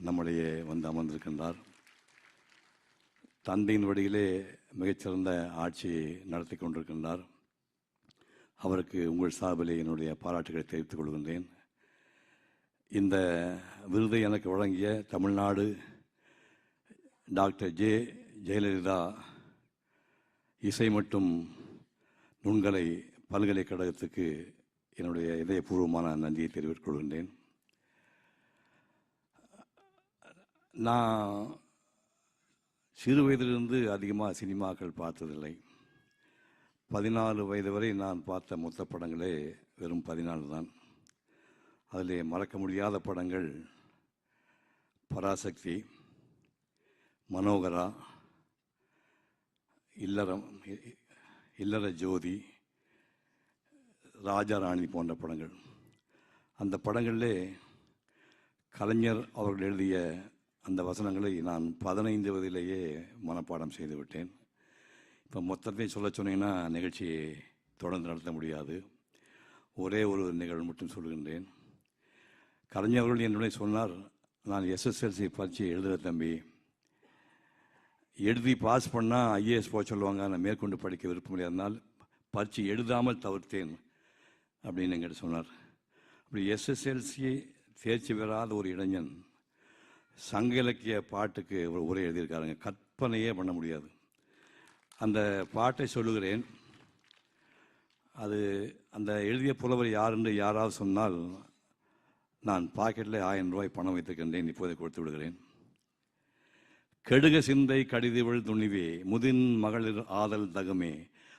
நம்முடைய வந்து அமர்ந்திருக்கின்றார். தந்தையின் வழியிலே மிகச்சிறந்த ஆட்சியை நடத்தி கொண்டிருக்கின்றார். அவருக்கு உங்கள் சார்பிலே என்னுடைய பாராட்டுகளை தெரிவித்துக் கொள்கின்றேன். இந்த விருதை எனக்கு வழங்கிய தமிழ்நாடு டாக்டர் ஜே ஜெயலலிதா இசை மற்றும் நுண்கலை பல்கலைக்கழகத்துக்கு என்னுடைய இதயபூர்வமான நன்றியை தெரிவித்துக் கொள்கின்றேன். நான் சிறு வயதிலிருந்து அதிகமாக சினிமாக்கள் பார்த்ததில்லை. பதினாலு வயது வரை நான் பார்த்த மொத்த படங்களே வெறும் பதினாலு தான். அதில் மறக்க முடியாத படங்கள் பராசக்தி மனோகரா இல்லறம் இல்லற ஜோதி ராஜாராணி போன்ற படங்கள். அந்த படங்களில் கலைஞர் அவர்கள் எழுதிய அந்த வசனங்களை நான் பதினைந்து வயதிலேயே மனப்பாடம் செய்து விட்டேன் இப்போ மொத்தத்தை சொல்ல சொன்னீங்கன்னா நிகழ்ச்சியை தொடர்ந்து நடத்த முடியாது. ஒரே ஒரு நிகழ்வு மட்டும் சொல்கின்றேன். கலைஞர்கள் என்னுடைய சொன்னார் நான் எஸ்எஸ்எல்சி பரீட்சை எழுதுகிற தம்பி. எழுதி பாஸ் பண்ணால் ஐஏஎஸ் போக சொல்லுவாங்க. நான் மேற்கொண்டு படிக்க விருப்பமில்லை இல்லையாதனால் பரீட்சை எழுதாமல் தவிர்த்தேன். அப்படின்னு என்கிட்ட சொன்னார். அப்படி எஸ்எஸ்எல்சி தேர்ச்சி பெறாத ஒரு இளைஞன் சங்க இலக்கிய பாட்டுக்கு ஒரு உரை எழுதியிருக்காருங்க. கற்பனையே பண்ண முடியாது. அந்த பாட்டை சொல்லுகிறேன். அது அந்த எழுதிய புலவர் யார் என்று யாராவது சொன்னால் நான் பாக்கெட்டில் ஆயிரம் ரூபாய் பணம் வைத்திருக்கின்றேன். இப்போதை கொடுத்து விடுகிறேன். கெடுக சிந்தை கடிதிவள் துணிவே முதின் மகளிர் ஆதல் தகமே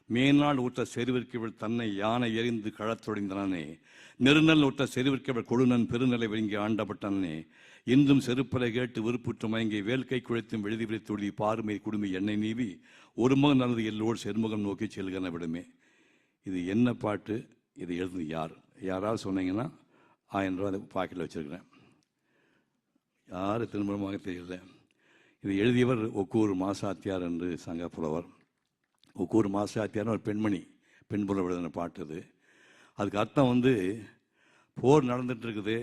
மேனாள் ஊற்ற செருவிற்கிவள் தன்னை யானை எறிந்து களத்தொழிந்தனே நெருநல் ஊற்ற செருவிற்கிவள் கொழுநன் பெருநிலை விழுங்கி ஆண்டப்பட்டனே இன்றும் செருப்பலை கேட்டு விருப்புற்று மயங்கி வேல்கை குழைத்தும் எழுதி விழித்துள்ளி பாருமை குடுமி எண்ணெய் நீவி ஒரு மகன் நல்லது எல்லோடு செருமுகம் நோக்கி செல்கிற விடுமே. இது என்ன பாட்டு? இது எழுதுனது யார்? யாராவது சொன்னீங்கன்னா ஆயிரம் ரூபா பாக்கெட்டில் வச்சுருக்கிறேன். யார் திருமணமாக தெரியல. இது எழுதியவர் ஒக்கூர் மாசாத்தியார் என்று சங்க புலவர் ஒக்கூர் மாசாத்தியார்னு ஒரு பெண்மணி பெண் புலவர் எழுதின பாட்டு இது அதுக்கு அர்த்தம் வந்து போர் நடந்துட்டு இருக்குது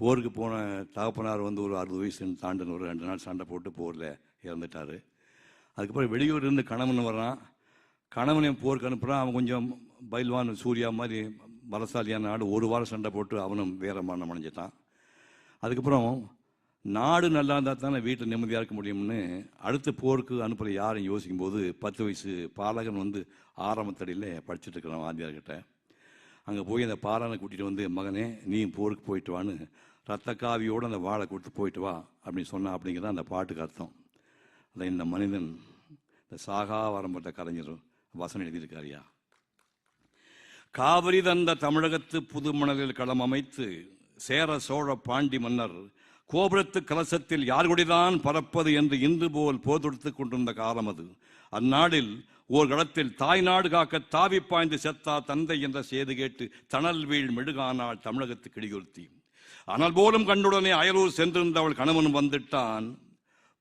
போருக்கு போன தகப்பனார் வந்து ஒரு அறுபது வயசு தாண்டின ஒரு ரெண்டு நாள் சண்டை போட்டு போரில் இறந்துட்டார். அதுக்கப்புறம் வெளியூர் இருந்து கணவன் வரான். கணவனையும் போருக்கு அனுப்புகிறான் அவன் கொஞ்சம் பைல்வான் சூர்யா மாதிரி பலசாலியான நாடு. ஒரு வாரம் சண்டை போட்டு அவனும் வேற மரணம் அடைஞ்சிட்டான். அதுக்கப்புறம் நாடு நல்லா இருந்தால் தானே வீட்டில் நிம்மதியாக இருக்க முடியும்னு அடுத்த போருக்கு அனுப்புகிற யாரும் யோசிக்கும் போது பத்து வயசு பாலகன் வந்து ஆரம்பத்தடியில் படிச்சுட்டு இருக்கிறான் வாத்தியார்கிட்ட. அங்கே போய் அந்த பாலனை கூட்டிகிட்டு வந்து மகனே நீ போருக்கு போயிட்டு வான்னு ரத்த காவியோடு அந்த வாழை கொடுத்து போயிட்டு வா அப்படின்னு சொன்னா அப்படிங்கிறத அந்த பாட்டுக்கு அர்த்தம். அதை இந்த மனிதன் இந்த சாகா வரம்பட்ட கலைஞர் வசனம் எழுதியிருக்காரியா காவிரி தந்த தமிழகத்து புதுமணலில் களம் அமைத்து சேர சோழ பாண்டி மன்னர் கோபுரத்து கலசத்தில் யார்குடிதான் பறப்பது என்று இன்று போல் போதொடுத்துக் கொண்டிருந்த காலம் அது. அந்நாளில் ஓர் களத்தில் தாய் நாடு காக்க தாவி பாய்ந்து செத்தா தந்தை என்ற செய்து கேட்டு தணல் வீழ் மெழுகானாள் தமிழகத்து கிளியொருத்தி ஆனால் போலும் கண்டுடனே அயலூர் சென்றிருந்த அவள் கணவன் வந்துட்டான்.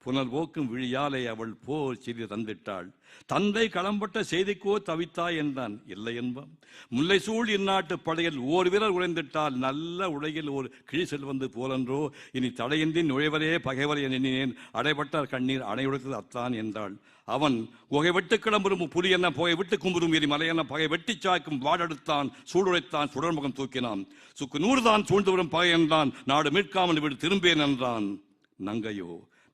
புனல் ஓக்கும் விழியாலே அவள் போர் செய்தி தந்திட்டாள். தந்தை களம்பட்ட செய்திக்கோ தவித்தாய் என்றான். இல்லை என்பான் முல்லை சூழ் இந்நாட்டு படையில் ஓர் வீரர் உழைந்திட்டால் நல்ல உலகில் ஒரு கிழி செல்வந்து போலன்றோ. இனி தடையின்றி நுழைவரே பகைவர் எண்ணினேன். அடைபட்டார் கண்ணீர் அணையுடைத்தது அத்தான் என்றாள். அவன் புகை வெட்டு கிளம்புறும் புலி என்ன புகை விட்டு கும்புறும் எரி மலை பகை வெட்டி சாய்க்கும் வாடெடுத்தான். சூடுரைத்தான் சுடர்முகம் தூக்கினான். சுக்கு நூறுதான் சூழ்ந்து வரும் பகை என்றான். நாடு மீட்காமல் விடு திரும்பேன் என்றான். நங்கையோ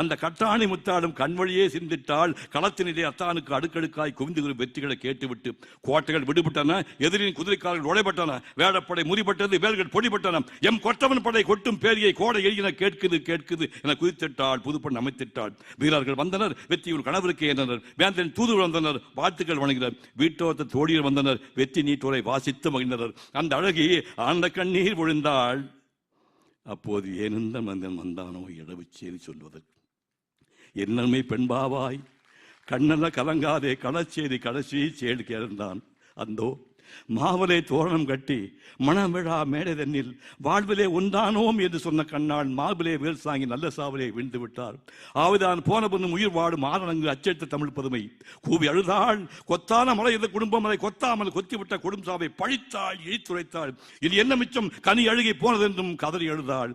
அந்த கட்டாணி முத்தாடும் கண்வழியே சிந்திட்டால் களத்தினிலே அத்தானுக்கு அடுக்கடுக்காய் குவிந்து வெற்றிகளை கேட்டுவிட்டு கோட்டைகள் விடுபட்டன எதிரின் குதிரைக்காரர்கள் உழைப்பட்டன வேடப்படை முறிப்பட்டது வேல்கள் பொடிபட்டன. எம் கொட்டவன் படை கொட்டும் பேரியை கோடை எழின கேட்குது கேட்குது என குதித்திட்டாள் புதுப்பண் அமைத்திட்டாள். வீரர்கள் வந்தனர் வெற்றியூர் கணவருக்கு ஏறினர் வேந்தன் தூது வந்தனர் வாழ்த்துக்கள் வணங்கினர் வீட்டோத்த தோழியர் வந்தனர் வெற்றி நீட்டோரை வாசித்து மகிழ்ந்தனர். அந்த அழகி ஆண்ட கண்ணீர் விழுந்தாள். அப்போது ஏனெந்த மந்தன் வந்தானோ இடவு செய்தி சொல்வதற்கு? என்னமே பெண்பாவாய் கண்ணல்ல கலங்காதே களச்சேரி கடைசி சேடு கேழ்ந்தான் அந்தோ மாவலை தோரணம் கட்டி மணவிழா மேடைதன்னில் வாழ்விலே ஒன்றானோம் என்று சொன்ன கண்ணான் மாவிலே வேல் சாங்கி நல்ல சாவலே விழுந்து விட்டார். ஆவிதான் போன பொண்ணும் உயிர் வாடும் ஆரணங்கு அச்சடித்த தமிழ் பதுமை. கூவி அழுதாள் கொத்தான மலை இந்த குடும்பம் அதை கொத்தாமல் கொத்திவிட்ட குடும்ப சாவை பழித்தாள் இழித்துரைத்தாள். இது என்ன மிச்சம்? கனி அழுகி போனதென்றும் கதறி அழுதாள்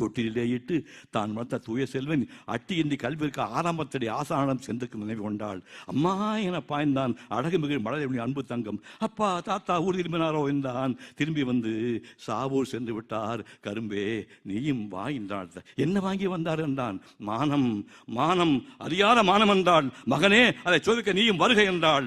தொட்டிலே இட்டு தான் வளர்த்த தூய செல்வன் அட்டியின்றி கல்விற்கு ஆரம்பத்தடி ஆசானம் சென்றுக்கு நினைவு கொண்டாள். அம்மா என பாய்ந்தான் அழகு மிகு மலர் அன்பு தங்கம். அப்பா தாத்தா ஊர் திரும்பினாரோ என்றான். திரும்பி வந்து சாவூர் சென்று விட்டார் கரும்பே நீயும் வா என்றாள் என்ன வாங்கி வந்தார்? என்றான். மானம் மானம் அறியாத மானம் என்றாள். மகனே அதை சோதிக்க நீயும் வருகை என்றாள்.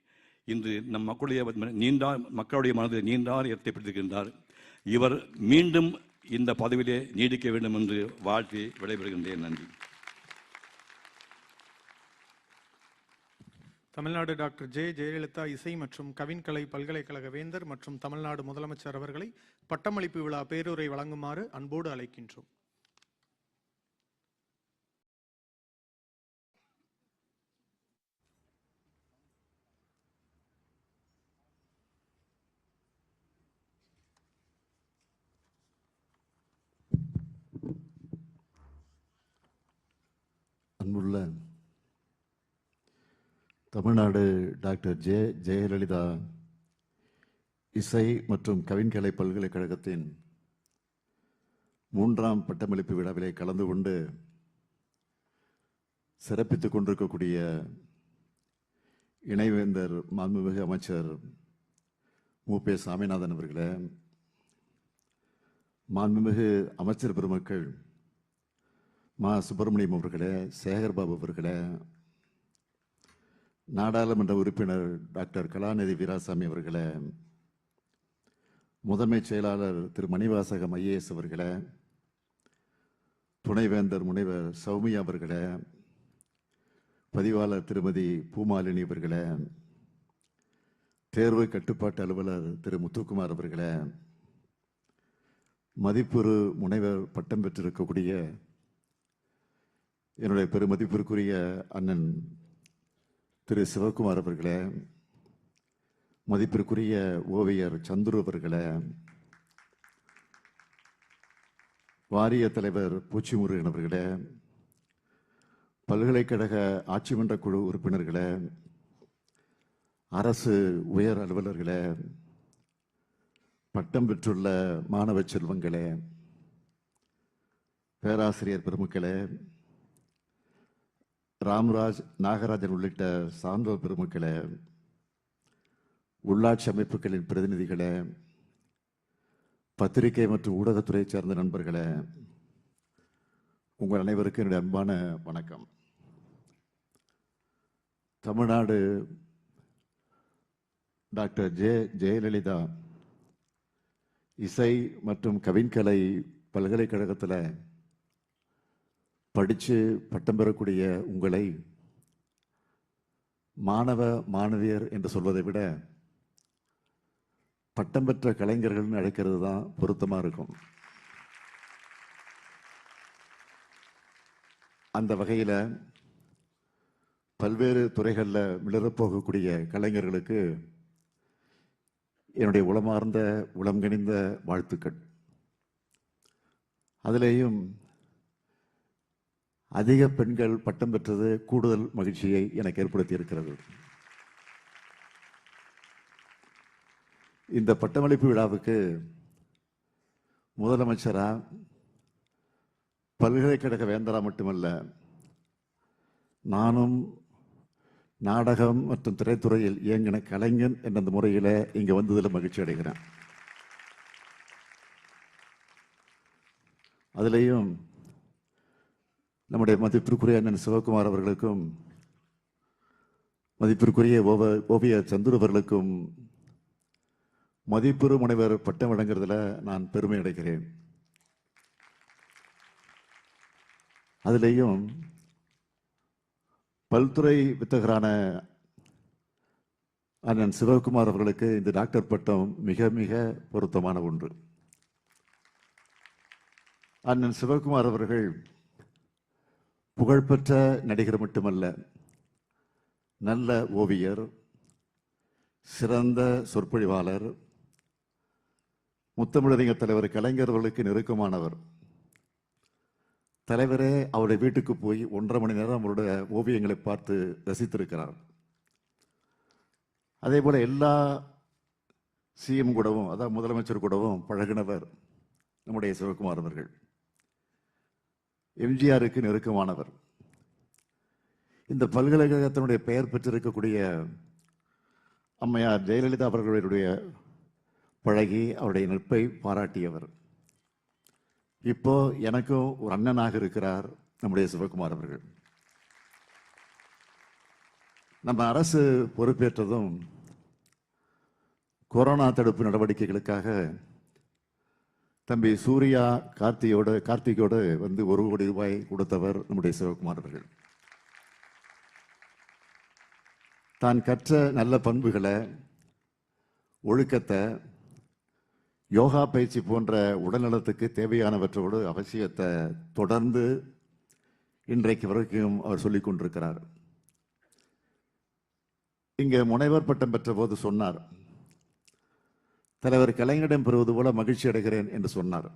இன்று நம் மக்களுடைய நீண்டார் மக்களுடைய மனதில் நீண்டார் இடத்தை பிடித்திருக்கின்றார் இவர் மீண்டும் இந்த பதவியிலே நீடிக்க வேண்டும் என்று வாழ்த்தி விடைபெறுகின்றேன். நன்றி. Tamil Nadu doctor J. ஜெயலலிதா இசை மற்றும் கவின்கலை பல்கலைக்கழக வேந்தர் மற்றும் தமிழ்நாடு முதலமைச்சர் அவர்களை பட்டமளிப்பு விழா பேருரை வழங்குமாறு அன்போடு அழைக்கின்றோம். அன்புள்ள தமிழ்நாடு டாக்டர் ஜே ஜெயலலிதா இசை மற்றும் கவின்கலை பல்கலைக்கழகத்தின் மூன்றாம் பட்டமளிப்பு விழாவிலே கலந்து கொண்டு சிறப்பித்துக் கொண்டிருக்கக்கூடிய இணைவேந்தர் மாண்புமிகு அமைச்சர் மு. பே. சாமிநாதன் அவர்களே மாண்புமிகு அமைச்சர் பெருமக்கள் மா சுப்பிரமணியம் அவர்களே சேகர்பாபு அவர்களே நாடாளுமன்ற உறுப்பினர் டாக்டர் கலாநிதி வீராசாமி அவர்களே முதன்மைச் செயலாளர் திரு மணிவாசகம் ஐஏஎஸ் அவர்களே துணைவேந்தர் முனைவர் சௌமியா அவர்களே பதிவாளர் திருமதி பூமாலினி அவர்களே தேர்வு கட்டுப்பாட்டு அலுவலர் திரு முத்துக்குமார் அவர்களே மதிப்புறு முனைவர் பட்டம் பெற்றிருக்கக்கூடிய என்னுடைய பெருமதிப்பிற்குரிய அண்ணன் திரு சிவகுமார் அவர்களே மதிப்பிற்குரிய ஓவியர் சந்துரு அவர்களே வாரிய தலைவர் பூச்சிமுருகன் அவர்களே பல்கலைக்கழக ஆட்சிமன்ற குழு உறுப்பினர்களே அரசு உயர் அலுவலர்களே பட்டம் பெற்றுள்ள மாணவ செல்வங்களே பேராசிரியர் பெருமக்களே ராம்ராஜ் நாகராஜன் உள்ளிட்ட சான்றோர் பெருமக்களை உள்ளாட்சி அமைப்புகளின் பிரதிநிதிகளை பத்திரிகை மற்றும் ஊடகத்துறையை சேர்ந்த நண்பர்களே உங்கள் அனைவருக்கும் என்னுடைய அன்பான வணக்கம். Tamil Nadu doctor J. ஜெயலலிதா இசை மற்றும் கவின்கலை பல்கலைக்கழகத்தில் படித்து பட்டம் பெறக்கூடிய உங்களை மாணவ மாணவியர் என்று சொல்வதை விட பட்டம் பெற்ற கலைஞர்கள்னு அழைக்கிறது தான் பொருத்தமாக இருக்கும். அந்த வகையில் பல்வேறு துறைகளில் மிளறப் போகக்கூடிய கலைஞர்களுக்கு என்னுடைய உளமார்ந்த உளம்கனிந்த வாழ்த்துக்கள். அதிலேயும் அதிக பெண்கள் பட்டம் பெற்றது கூடுதல் மகிழ்ச்சியை எனக்கு ஏற்படுத்தி இருக்கிறது இந்த பட்டமளிப்பு விழாவுக்கு முதலமைச்சராக பல்கலைக்கழக வேந்தரா மட்டுமல்ல நானும் நாடகம் மற்றும் திரைத்துறையில் இயங்கின கலைஞன் என்ற அந்த முறையில் இங்கே வந்ததில் மகிழ்ச்சி அடைகிறேன். அதுலேயும் நம்முடைய மதிப்பிற்குரிய அண்ணன் சிவகுமார் அவர்களுக்கும் மதிப்பிற்குரிய ஓவ ஓவிய சந்துரு அவர்களுக்கும் மதிப்புறு முனைவர் பட்டம் வழங்குறதுல நான் பெருமை அடைகிறேன். அதுலேயும் பல்துறை வித்தகரான அண்ணன் சிவகுமார் அவர்களுக்கு இந்த டாக்டர் பட்டம் மிக மிக பொருத்தமான ஒன்று. அண்ணன் சிவகுமார் அவர்கள் புகழ்பெற்ற நடிகர் மட்டுமல்ல நல்ல ஓவியர் சிறந்த சொற்பொழிவாளர் முத்தமிழறிஞர் தலைவர் கலைஞர்களுக்கு நெருக்கமானவர். தலைவரே அவருடைய வீட்டுக்கு போய் ஒன்றரை மணி நேரம் அவருடைய ஓவியங்களை பார்த்து ரசித்திருக்கிறார். அதே போல் எல்லா சிஎம் கூடவும் அதாவது முதலமைச்சர் கூடவும் பழகினவர் நம்முடைய சிவகுமார் அவர்கள். எம்ஜிஆருக்கு நெருக்கமானவர். இந்த பல்கலைக்கழகத்தினுடைய பெயர் பெற்றிருக்கக்கூடிய அம்மையார் ஜெயலலிதா அவர்களுடைய பழகி அவருடைய நட்பை பாராட்டியவர். இப்போ எனக்கும் ஒரு அண்ணனாக இருக்கிறார் நம்முடைய சிவகுமார் அவர்கள். நம்ம அரசு பொறுப்பேற்றதும் கொரோனா தடுப்பு நடவடிக்கைகளுக்காக தம்பி சூர்யா கார்த்தியோட கார்த்திகோடு வந்து ஒரு கோடி ரூபாய் கொடுத்தவர் நம்முடைய சிவகுமார் அவர்கள். தான் கற்ற நல்ல பண்புகளை ஒழுக்கத்தை யோகா பயிற்சி போன்ற உடல்நலத்துக்கு தேவையானவற்றோடு அவசியத்தை தொடர்ந்து இன்றைக்கு வரைக்கும் அவர் சொல்லிக் கொண்டிருக்கிறார். இங்கே முனைவர் பட்டம் பெற்ற போது சொன்னார் தலைவர் கலைஞரிடம் பெறுவது போல மகிழ்ச்சி அடைகிறேன் என்று சொன்னார்.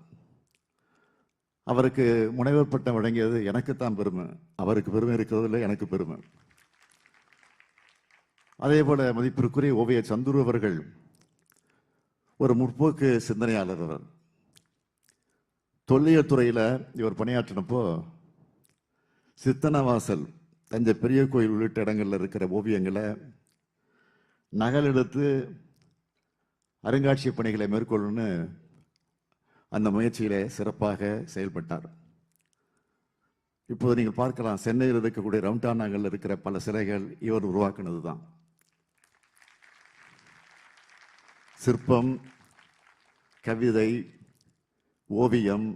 அவருக்கு முனைவர் பட்டம் வழங்கியது எனக்குத்தான் பெருமை. அவருக்கு பெருமை இருக்கிறதில்லை எனக்கு பெருமை. அதே போல மதிப்பிற்குரிய ஓவிய சந்துரு அவர்கள் ஒரு முற்போக்கு சிந்தனையாளர் அவர். தொல்லியல் துறையில் இவர் பணியாற்றினப்போ சித்தனவாசல் தஞ்சை பெரிய கோயில் உள்ளிட்ட இடங்களில் இருக்கிற ஓவியங்களை நகலெடுத்து அருங்காட்சியக பணிகளை மேற்கொள்ளணும்னு அந்த முயற்சியிலே சிறப்பாக செயல்பட்டார். இப்போது நீங்கள் பார்க்கலாம் சென்னையில் இருக்கக்கூடிய ரவுண்டான் இருக்கிற பல சிலைகள் இவர் உருவாக்குனது தான் சிற்பம் கவிதை ஓவியம்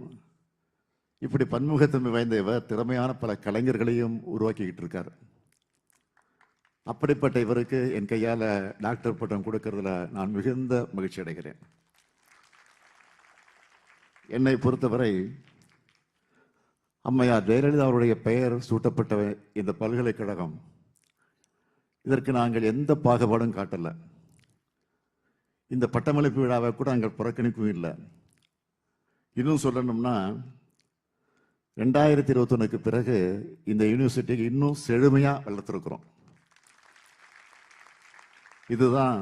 இப்படி பன்முகத்தன்மை வாய்ந்த இவர் திறமையான பல கலைஞர்களையும் உருவாக்கிக்கிட்டு இருக்கார். அப்படிப்பட்ட இவருக்கு என் கையால் டாக்டர் பட்டம் கொடுக்கறதுல நான் மிகுந்த மகிழ்ச்சி அடைகிறேன். என்னை பொறுத்தவரை அம்மையார் ஜெயலலிதா அவருடைய பெயர் சூட்டப்பட்ட இந்த பல்கலைக்கழகம் இதற்கு நாங்கள் எந்த பாகுபாடும் காட்டலை. இந்த பட்டமளிப்பு விழாவை கூட நாங்கள் புறக்கணிக்கவும் இல்லை. இன்னும் சொல்லணும்னா ரெண்டாயிரத்தி இருபத்தொன்னுக்கு பிறகு இந்த யூனிவர்சிட்டிக்கு இன்னும் செழுமையாக வளர்த்துருக்குறோம். இதுதான்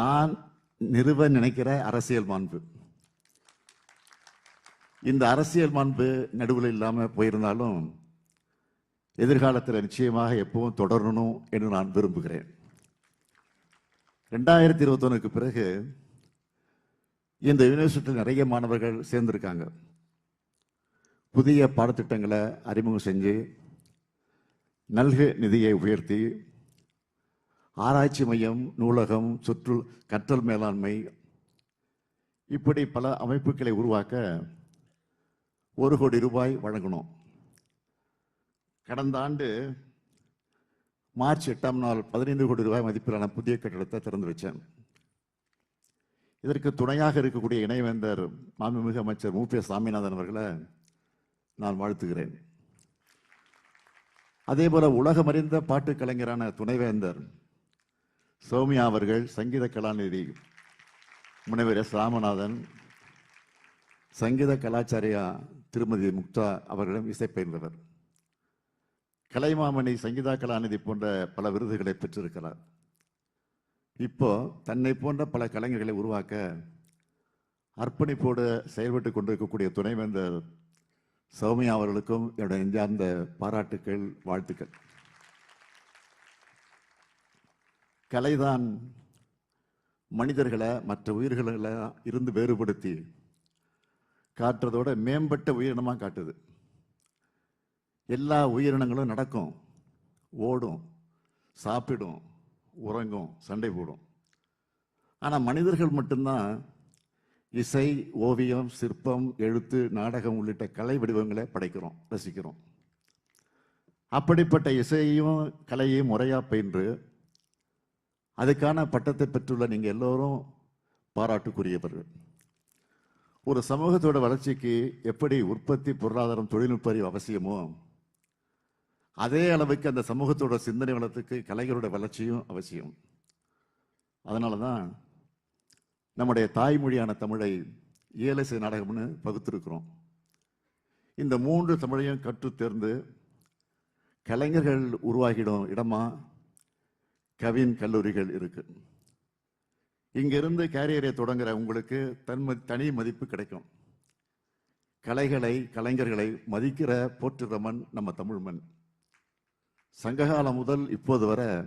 நான் நிறுவ நினைக்கிற அரசியல் மாண்பு. இந்த அரசியல் மாண்பு நடுவில் இல்லாமல் போயிருந்தாலும் எதிர்காலத்தில் நிச்சயமாக எப்பவும் தொடரணும் என்று நான் விரும்புகிறேன். ரெண்டாயிரத்தி இருபத்தொன்னுக்கு பிறகு இந்த யூனிவர்சிட்டியில் நிறைய மாணவர்கள் சேர்ந்திருக்காங்க. புதிய பாடத்திட்டங்களை அறிமுகம் செஞ்சு நல்கு நிதியை உயர்த்தி ஆராய்ச்சி மையம் நூலகம் சுற்று கற்றல் மேலாண்மை இப்படி பல அமைப்புகளை உருவாக்க ஒரு கோடி ரூபாய் வழங்கணும். கடந்த ஆண்டு மார்ச் எட்டாம் நாள் பதினைந்து கோடி ரூபாய் மதிப்பிலான புதிய கட்டிடத்தை திறந்து வச்சேன். இதற்கு துணையாக இருக்கக்கூடிய இணைவேந்தர் மாண்புமிகு அமைச்சர் மு. பி. சாமிநாதன் அவர்களை நான் வாழ்த்துகிறேன். அதே போல உலகமறிந்த பாட்டு கலைஞரான துணைவேந்தர் சௌமியா அவர்கள் சங்கீத கலாநிதி முனைவர் எஸ் ராமநாதன் சங்கீத கலாச்சாரியா திருமதி முக்தா அவர்களிடம் இசைப்பயின்றவர் கலைமாமணி சங்கீதா கலாநிதி போன்ற பல விருதுகளை பெற்றிருக்கிறார். இப்போ தன்னை போன்ற பல கலைஞர்களை உருவாக்க அர்ப்பணிப்போடு செயல்பட்டு கொண்டிருக்கக்கூடிய துணைவேந்தர் சௌமியா அவர்களுக்கும் என்னுடைய நெஞ்சார்ந்த பாராட்டுக்கள் வாழ்த்துக்கள். கலைதான் மனிதர்களை மற்ற உயிர்களை இருந்து வேறுபடுத்தி காட்டுறதோட மேம்பட்ட உயிரினமாக காட்டுது. எல்லா உயிரினங்களும் நடக்கும் ஓடும் சாப்பிடும் உறங்கும் சண்டை போடும். ஆனால் மனிதர்கள் மட்டும்தான் இசை ஓவியம் சிற்பம் எழுத்து நாடகம் உள்ளிட்ட கலை வடிவங்களை படைக்கிறோம் ரசிக்கிறோம். அப்படிப்பட்ட இசையையும் கலையையும் முறையாக பயின்று அதுக்கான பட்டத்தை பெற்றுள்ள நீங்கள் எல்லோரும் பாராட்டுக்குரியவர்கள். ஒரு சமூகத்தோட வளர்ச்சிக்கு எப்படி உற்பத்தி பொருளாதாரம் தொழில்நுட்ப அறிவு அவசியமோ அதே அளவுக்கு அந்த சமூகத்தோட சிந்தனை வளத்துக்கு கலைஞரோட வளர்ச்சியும் அவசியம். அதனால தான் நம்முடைய தாய்மொழியான தமிழை இயலிசை நாடகம்னு பகுத்திருக்கிறோம். இந்த மூன்று தமிழையும் கற்று தேர்ந்து கலைஞர்கள் உருவாகிடும் இடமா கவின் கல்லூரிகள் இருக்கு. இங்கிருந்து கேரியரை தொடங்குற உங்களுக்கு தன்ம தனி மதிப்பு கிடைக்கும். கலைகளை கலைஞர்களை மதிக்கிற போற்றுகிற மண் நம்ம தமிழ் மண். சங்ககாலம் முதல் இப்போது வரை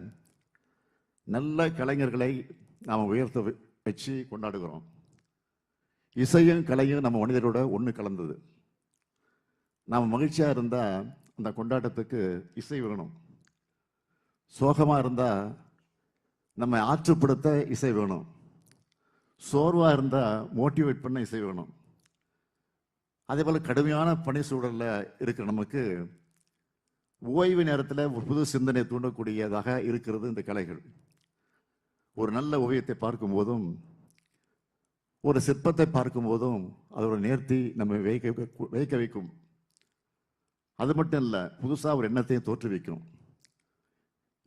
நல்ல கலைஞர்களை நாம் உயர்த்த வச்சு கொண்டாடுகிறோம். இசையும் கலையும் நம்ம மனிதரோட ஒன்று கலந்தது. நாம் மகிழ்ச்சியாக இருந்தால் அந்த கொண்டாட்டத்துக்கு இசை வேணும் சோகமாக இருந்தால் நம்ம ஆற்றுப்படுத்த இசை வேணும். சோர்வாக இருந்தால் மோட்டிவேட் பண்ண இசை வேணும். அதே போல் கடுமையான பணி சூழலில் இருக்கிற நமக்கு ஓய்வு நேரத்தில் ஒரு புது சிந்தனை தூண்டக்கூடியதாக இருக்கிறது இந்த கலைகள். ஒரு நல்ல ஓவியத்தை பார்க்கும்போதும் ஒரு சிற்பத்தை பார்க்கும்போதும் அதோட நேர்த்தி நம்ம வைக்க வைக்க வைக்கும். அது மட்டும் இல்லை புதுசாக ஒரு எண்ணத்தையும் தோற்றுவிக்கும்.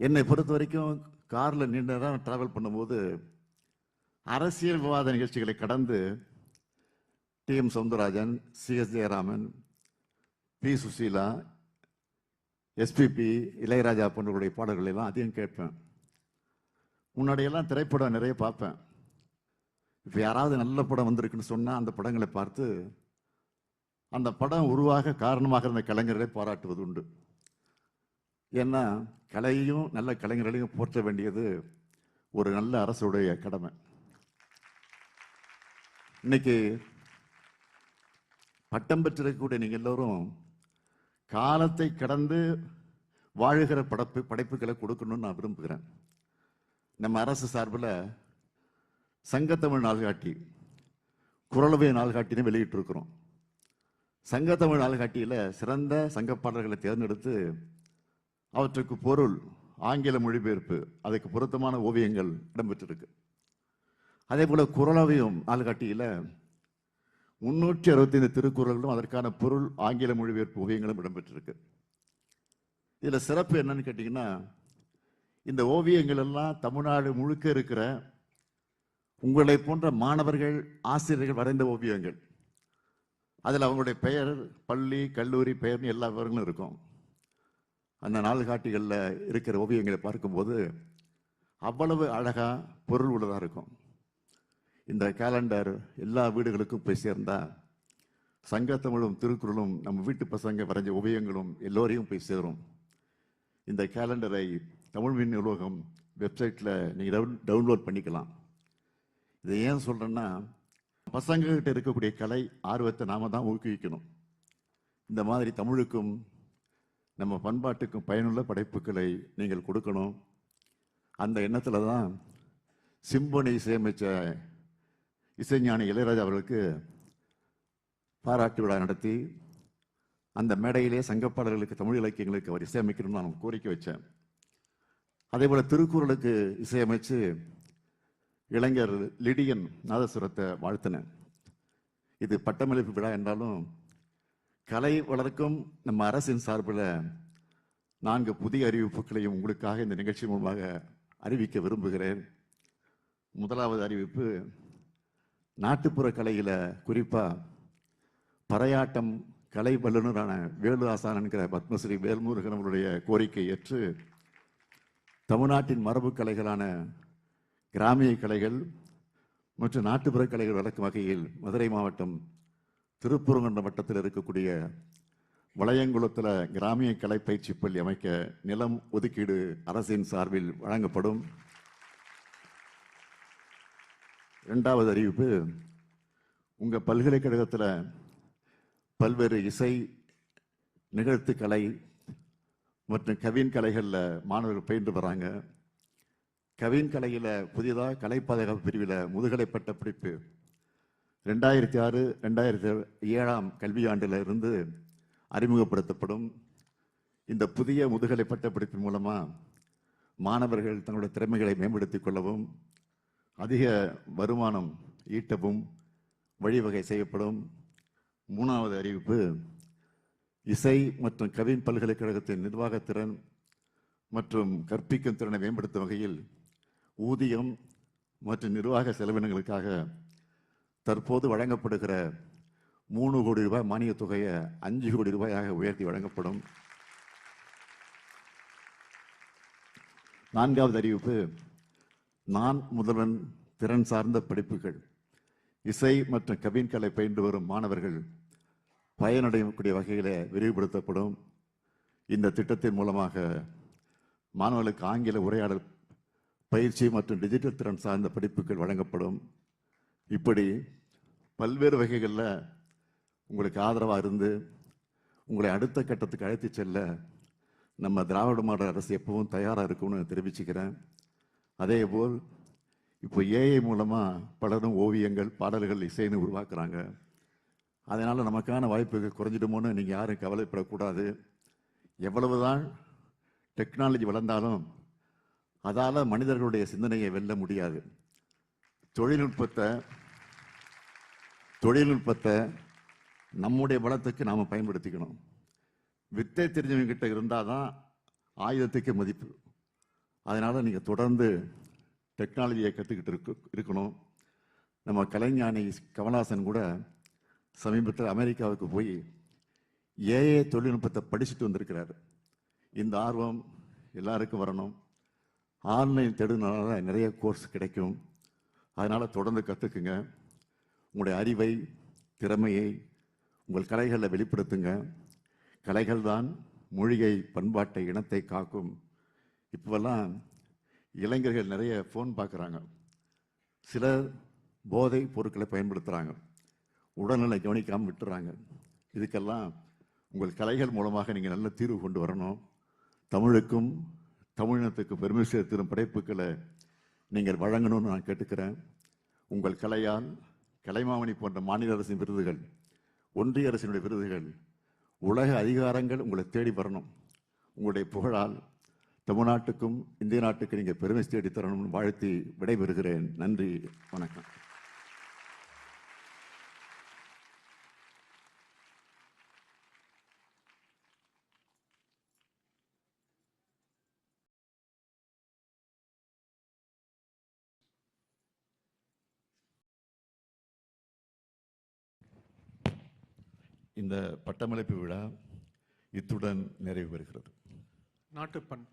என்னை பொறுத்த வரைக்கும் காரில் நின்று நேரம் ட்ராவல் பண்ணும்போது அரசியல் விவாத நிகழ்ச்சிகளை கடந்து T M Soundararajan C S Jayaraman P Susheela SPB Ilaiyaraaja போன்றவருடைய பாடல்களெல்லாம் அதிகம் கேட்பேன். முன்னாடியெல்லாம் திரைப்படம் நிறைய பார்ப்பேன். இப்போ யாராவது நல்ல படம் வந்திருக்குன்னு சொன்னால் அந்த படங்களை பார்த்து அந்த படம் உருவாக காரணமாக இருந்த கலைஞர்களை பாராட்டுவது உண்டு. ஏன்னா கலையையும் நல்ல கலைஞர்களையும் போற்ற வேண்டியது ஒரு நல்ல அரசுடைய கடமை. இன்னைக்கு பட்டம் பெற்றிருக்கக்கூடிய நீங்கள் எல்லோரும் காலத்தை கடந்து வாழுகிற படைப்பு படைப்புகளை கொடுக்கணும்னு நான் விரும்புகிறேன். நம்ம அரசு சார்பில் சங்கத்தமிழ் நாள்காட்டி குரலவை நாள்காட்டின்னு வெளியிட்டிருக்கிறோம். சங்கத்தமிழ் நாள்காட்டியில் சிறந்த சங்கப்பாடல்களை தேர்ந்தெடுத்து அவற்றுக்கு பொருள் ஆங்கில மொழிபெயர்ப்பு அதுக்கு பொருத்தமான ஓவியங்கள் இடம்பெற்றிருக்கு. அதே போல குரலவையும் நாள்காட்டியில் முன்னூற்றி அறுபத்தைந்து திருக்குறள்களும் அதற்கான பொருள் ஆங்கில மொழிபெயர்ப்பு ஓவியங்களும் இடம்பெற்றிருக்கு. இதில் சிறப்பு என்னன்னு கேட்டிங்கன்னா இந்த ஓவியங்கள் எல்லாம் தமிழ்நாடு முழுக்க இருக்கிற உங்களை போன்ற மாணவர்கள் ஆசிரியர்கள் வரைந்த ஓவியங்கள். அதில் அவங்களுடைய பெயர் பள்ளி கல்லூரி பெயர்னு எல்லா விவரங்களும் இருக்கும். அந்த நாள்காட்டிகளில் இருக்கிற ஓவியங்களை பார்க்கும்போது அவ்வளவு அழகாக பொருள் உள்ளதாக இருக்கும். இந்த கேலண்டர் எல்லா வீடுகளுக்கும் போய் சேர்ந்தா சங்கத்தமிழும் திருக்குறளும் நம்ம வீட்டு பசங்க வரைஞ்ச ஓவியங்களும் எல்லோரையும் போய் சேரும். இந்த கேலண்டரை தமிழ் மின் நூலகம் வெப்சைட்டில் நீங்கள் டவுன் டவுன்லோட் பண்ணிக்கலாம். இதை ஏன் சொல்கிறேன்னா பசங்கக்கிட்ட இருக்கக்கூடிய கலை ஆர்வத்தை நாம் தான் ஊக்குவிக்கணும். இந்த மாதிரி தமிழுக்கும் நம்ம பண்பாட்டுக்கும் பயனுள்ள படைப்புகளை நீங்கள் கொடுக்கணும். அந்த எண்ணத்தில் தான் சிம்பொனி இசையமைச்ச இசைஞானி இளையராஜா அவர்களுக்கு பாராட்டு விழா நடத்தி அந்த மேடையிலே சங்கப்பாடல்களுக்கு தமிழ் இலக்கியங்களுக்கு அவர் இசையமைக்கணும்னு நான் கோரிக்கை வச்சேன். அதே போல் திருக்குறளுக்கு இசையமைச்சு இளைஞர் லிடியன் நாதசுரத்தை வாழ்த்தினேன். இது பட்டமளிப்பு விழா என்றாலும் கலை வளர்க்கும் நம்ம அரசின் சார்பில் நான்கு புதிய அறிவிப்புகளையும் உங்களுக்காக இந்த நிகழ்ச்சி மூலமாக அறிவிக்க விரும்புகிறேன். முதலாவது அறிவிப்பு நாட்டுப்புற கலையில் குறிப்பாக பறையாட்டம் கலை வல்லுநரான வேலு ஆசான் என்கிற பத்மஸ்ரீ வேல்முருகன் அவருடைய கோரிக்கை ஏற்று தமிழ்நாட்டின் மரபு கலைகளான கிராமிய கலைகள் மற்றும் நாட்டுப்புற கலைகள் வளர்க்கும் வகையில் மதுரை மாவட்டம் திருப்பூரங்குன்ற வட்டத்தில் இருக்கக்கூடிய வளையங்குளத்தில் கிராமிய கலை பயிற்சி பள்ளி அமைக்க நிலம் ஒதுக்கீடு அரசின் சார்பில் வழங்கப்படும். இரண்டாவது அறிவிப்பு உங்கள் பல்கலைக்கழகத்தில் பல்வேறு இசை நிகழ்த்து கலை மற்றும் கவின் கலைகளில் மாணவர்கள் பயின்று வராங்க. கவின் கலையில் புதிதாக கலை பாதுகாப்பு பிரிவில் முதுகலை பட்ட படிப்பு ரெண்டாயிரத்தி ஆறு ரெண்டாயிரத்தி ஏழாம் கல்வியாண்டில் இருந்து அறிமுகப்படுத்தப்படும் இந்த புதிய முதுகலை பட்டப்படிப்பின் மூலமாக மாணவர்கள் தங்களுடைய திறமைகளை மேம்படுத்திக் கொள்ளவும் அதிக வருமானம் ஈட்டவும் வழிவகை செய்யப்படும். மூணாவது அறிவிப்பு இசை மற்றும் கவின் பல்கலைக்கழகத்தின் நிர்வாகத்திறன் மற்றும் கற்பிக்கும் திறனை மேம்படுத்தும் வகையில் ஊதியம் மற்றும் நிர்வாக செலவினங்களுக்காக தற்போது வழங்கப்படுகிற மூணு கோடி ரூபாய் மானியத் தொகையை அஞ்சு கோடி ரூபாயாக உயர்த்தி வழங்கப்படும். நான்காவது அறிவிப்பு நான் முதல்வன் திறன் சார்ந்த படிப்புகள் இசை மற்றும் கவின்கலை பயின்று வரும் மாணவர்கள் பயனடையக்கூடிய வகையில் விரிவுபடுத்தப்படும். இந்த திட்டத்தின் மூலமாக மாணவர்களுக்கு ஆங்கில உரையாடல் பயிற்சி மற்றும் டிஜிட்டல் திறன் சார்ந்த படிப்புகள் வழங்கப்படும். இப்படி பல்வேறு வகைகளில் உங்களுக்கு ஆதரவாக இருந்து உங்களை அடுத்த கட்டத்துக்கு அழைத்து செல்ல நம்ம திராவிட மாடல் அரசு எப்பவும் தயாராக இருக்கும்னு தெரிவிச்சுக்கிறேன். அதே போல் இப்போ ஏஐ மூலமாக பலரும் ஓவியங்கள் பாடல்கள் இசைன்னு உருவாக்குறாங்க. அதனால் நமக்கான வாய்ப்புகள் குறைஞ்சிடுமோன்னு நீங்கள் யாரும் கவலைப்படக்கூடாது. எவ்வளவு தான் டெக்னாலஜி வளர்ந்தாலும் அதால் மனிதர்களுடைய சிந்தனையை வெல்ல முடியாது. தொழில்நுட்பத்தை தொழில்நுட்பத்தை நம்முடைய பலத்துக்கு நாம் பயன்படுத்திக்கணும். வித்தை தெரிஞ்சவங்கிட்ட இருந்தால் தான் ஆயுதத்துக்கு மதிப்பு. அதனால் நீங்கள் தொடர்ந்து டெக்னாலஜியை கற்றுக்கிட்டு இருக்கு இருக்கணும். நம்ம கலைஞானி கமலஹாசன் கூட சமீபத்தில் அமெரிக்காவுக்கு போய் ஏஏ தொழில்நுட்பத்தை படிச்சுட்டு வந்திருக்கிறார். இந்த ஆர்வம் எல்லாருக்கும் வரணும். ஆன்லைன் தேடுனால நிறைய கோர்ஸ் கிடைக்கும். அதனால் தொடர்ந்து கற்றுக்குங்க உங்களுடைய அறிவை திறமையை உங்கள் கலைகளில் வெளிப்படுத்துங்க. கலைகள் தான் மொழியை பண்பாட்டை இனத்தை காக்கும். இப்போல்லாம் இளைஞர்கள் நிறைய ஃபோன் பார்க்குறாங்க சில போதை பொருட்களை பயன்படுத்துகிறாங்க உடல்நிலை கவனிக்காமல் விட்டுறாங்க. இதுக்கெல்லாம் உங்கள் கலைகள் மூலமாக நீங்கள் நல்ல தீர்வு கொண்டு வரணும். தமிழுக்கும் தமிழினத்துக்கு பெருமை சேர்த்திடும் படைப்புகளை நீங்கள் வழங்கணும்னு நான் கேட்டுக்கிறேன். உங்கள் கலையால் கலைமாமணி போன்ற மாநில அரசின் விருதுகள் ஒன்றிய அரசினுடைய விருதுகள் உலக அதிகாரங்கள் உங்களை தேடி வரணும். உங்களுடைய புகழால் தமிழ்நாட்டுக்கும் இந்திய நாட்டுக்கு நீங்கள் பெருமை தேடி தரணும்னு வாழ்த்தி விடைபெறுகிறேன். நன்றி வணக்கம். இந்த பட்டமளிப்பு விழா இத்துடன் நிறைவு பெறுகிறது நாட்டுப்பண்.